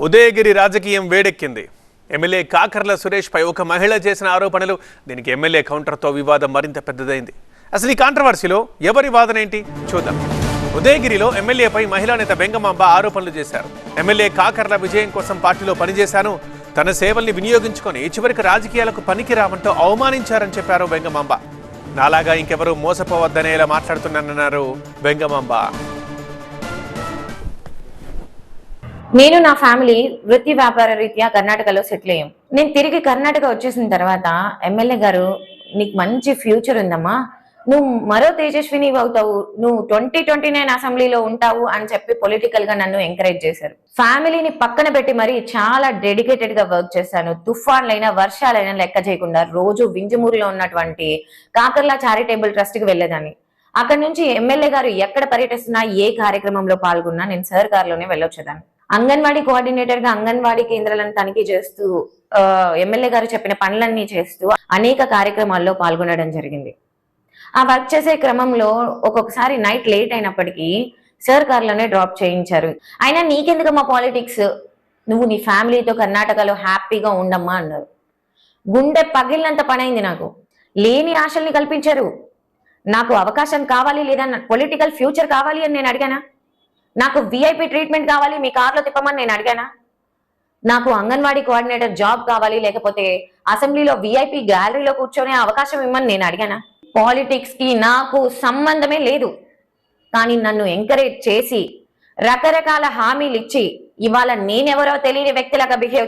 ఉదయగిరి రాజకీయం వేడెక్కింది. ఎమ్మెల్యే కాకర్ల సురేష్పై ఒక మహిళ చేసిన ఆరోపణలు దీనికి ఎమ్మెల్యే కౌంటర్తో వివాదం మరింత పెద్దదైంది. అసలు ఈ కాంట్రవర్సీలో ఎవరి వాదన ఏంటి? చూద్దాం. ఉదయగిరిలో ఎమ్మెల్యేపై మహిళా నేత బెంగమాంబ ఆరోపణలు చేశారు. ఎమ్మెల్యే కాకర్ల విజయం కోసం పార్టీలో పనిచేశాను. తన సేవల్ని వినియోగించుకొని చివరికి రాజకీయాలకు పనికిరామంటూ అవమానించారని చెప్పారు బెంగమాంబ. నాలాగా ఇంకెవరూ మోసపోవద్దనేలా మాట్లాడుతున్నానన్నారు బెంగమాంబ. నేను నా ఫ్యామిలీ వృత్తి వ్యాపార రీత్యా కర్ణాటకలో సెటిల్ అయ్యాం. నేను తిరిగి కర్ణాటక వచ్చేసిన తర్వాత ఎమ్మెల్యే గారు నీకు మంచి ఫ్యూచర్ ఉందమ్మా. నువ్వు మరో తేజస్విని అవుతావు. నువ్వు ట్వంటీ ట్వంటీ నైన్ అసెంబ్లీలో ఉంటావు అని చెప్పి పొలిటికల్గా నన్ను ఎంకరేజ్ చేశారు. ఫ్యామిలీని పక్కన పెట్టి మరి చాలా డెడికేటెడ్గా వర్క్ చేశాను. తుఫాన్లైనా వర్షాలైనా లెక్క చేయకుండా రోజు వింజమూరులో ఉన్నటువంటి కాకర్లా చారిటేబుల్ ట్రస్ట్కి వెళ్ళేదాన్ని. అక్కడ నుంచి ఎమ్మెల్యే గారు ఎక్కడ పర్యటిస్తున్నా ఏ కార్యక్రమంలో పాల్గొన్నా నేను సార్ గారిలోనే వెళ్ళొచ్చేదాన్ని. అంగన్వాడీ కోఆర్డినేటర్గా అంగన్వాడీ కేంద్రాలను తనిఖీ చేస్తూ ఎమ్మెల్యే గారు చెప్పిన పనులన్నీ చేస్తూ అనేక కార్యక్రమాల్లో పాల్గొనడం జరిగింది. ఆ వర్క్ చేసే క్రమంలో ఒక్కొక్కసారి నైట్ లేట్ అయినప్పటికీ సార్ కార్లోనే డ్రాప్ చేయించారు. అయినా నీకెందుకమ్మా పాలిటిక్స్? నువ్వు నీ ఫ్యామిలీతో కర్ణాటకలో హ్యాపీగా ఉండమ్మా అన్నారు. గుండె పగిలినంత పని అయింది నాకు. లేని ఆశల్ని కల్పించారు. నాకు అవకాశం కావాలి లేదా పొలిటికల్ ఫ్యూచర్ కావాలి అని నేను అడిగానా? నాకు విఐపి ట్రీట్మెంట్ కావాలి మీ కార్లో తిప్పమని నేను అడిగానా? నాకు అంగన్వాడీ కోఆర్డినేటర్ జాబ్ కావాలి లేకపోతే అసెంబ్లీలో విఐపి గ్యాలరీలో కూర్చొనే అవకాశం ఇమ్మని నేను అడిగానా? పాలిటిక్స్కి నాకు సంబంధమే లేదు. కానీ నన్ను ఎంకరేజ్ చేసి రకరకాల హామీలు ఇచ్చి ఇవాళ నేనెవరో తెలియని వ్యక్తిలాగా బిహేవ్